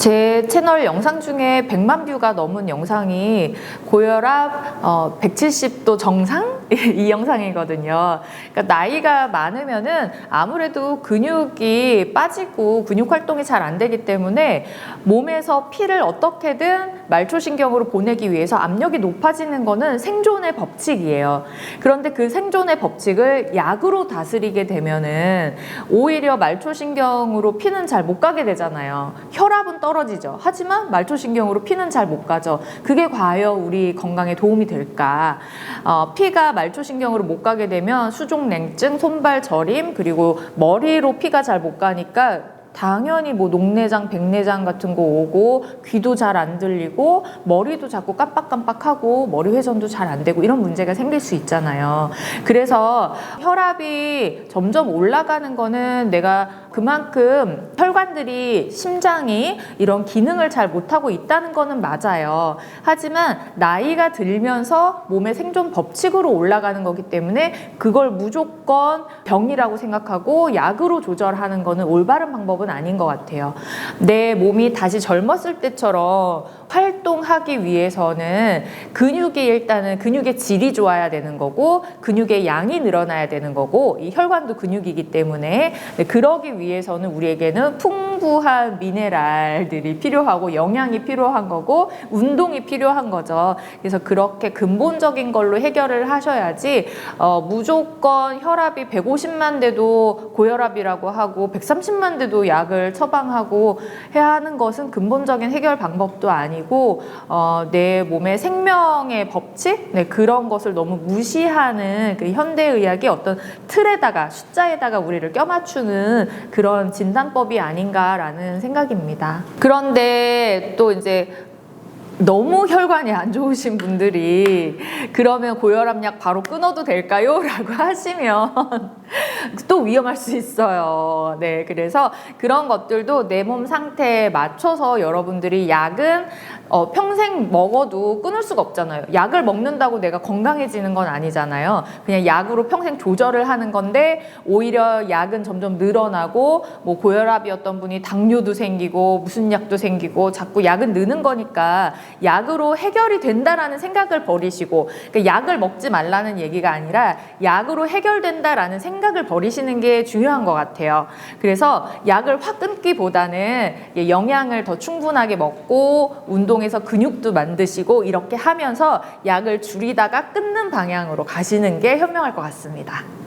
제 채널 영상 중에 100만 뷰가 넘은 영상이 고혈압 어, 170도 정상 이 영상이거든요. 그러니까 나이가 많으면은 아무래도 근육이 빠지고 근육 활동이 잘 안 되기 때문에 몸에서 피를 어떻게든 말초신경으로 보내기 위해서 압력이 높아지는 거는 생존의 법칙이에요. 그런데 그 생존의 법칙을 약으로 다스리게 되면은 오히려 말초신경으로 피는 잘 못 가게 되잖아요. 혈압은 떨어지죠. 하지만 말초신경으로 피는 잘 못 가죠. 그게 과연 우리 건강에 도움이 될까? 어, 피가 말초신경으로 못 가게 되면 수족냉증, 손발 저림, 그리고 머리로 피가 잘 못 가니까 당연히 뭐 녹내장, 백내장 같은 거 오고 귀도 잘 안 들리고 머리도 자꾸 깜빡깜빡하고 머리 회전도 잘 안 되고 이런 문제가 생길 수 있잖아요. 그래서 혈압이 점점 올라가는 거는 내가 그만큼 혈관들이 심장이 이런 기능을 잘 못하고 있다는 거는 맞아요. 하지만 나이가 들면서 몸의 생존 법칙으로 올라가는 거기 때문에 그걸 무조건 병이라고 생각하고 약으로 조절하는 거는 올바른 방법은 아닌 것 같아요. 내 몸이 다시 젊었을 때처럼 활동하기 위해서는 근육이 일단은 근육의 질이 좋아야 되는 거고 근육의 양이 늘어나야 되는 거고 이 혈관도 근육이기 때문에 네, 그러기 위해서는 우리에게는 풍부한 미네랄들이 필요하고 영양이 필요한 거고 운동이 필요한 거죠. 그래서 그렇게 근본적인 걸로 해결을 하셔야지 어, 무조건 혈압이 150만 돼도 고혈압이라고 하고 130만 돼도 약을 처방하고 해야 하는 것은 근본적인 해결 방법도 아니고 어, 내 몸의 생명의 법칙 네, 그런 것을 너무 무시하는 그 현대 의학의 어떤 틀에다가 숫자에다가 우리를 껴맞추는 그런 진단법이 아닌가라는 생각입니다. 그런데 또 이제 너무 혈관이 안 좋으신 분들이 그러면 고혈압약 바로 끊어도 될까요? 라고 하시면 또 위험할 수 있어요. 네, 그래서 그런 것들도 내 몸 상태에 맞춰서 여러분들이 약은 어, 평생 먹어도 끊을 수가 없잖아요. 약을 먹는다고 내가 건강해지는 건 아니잖아요. 그냥 약으로 평생 조절을 하는 건데 오히려 약은 점점 늘어나고 뭐 고혈압이었던 분이 당뇨도 생기고 무슨 약도 생기고 자꾸 약은 느는 거니까 약으로 해결이 된다라는 생각을 버리시고 그러니까 약을 먹지 말라는 얘기가 아니라 약으로 해결된다라는 생각을 버리 시는 게 중요한 것 같아요. 그래서 약을 확 끊기보다는 영양을 더 충분하게 먹고 운동해서 근육도 만드시고 이렇게 하면서 약을 줄이다가 끊는 방향으로 가시는 게 현명할 것 같습니다.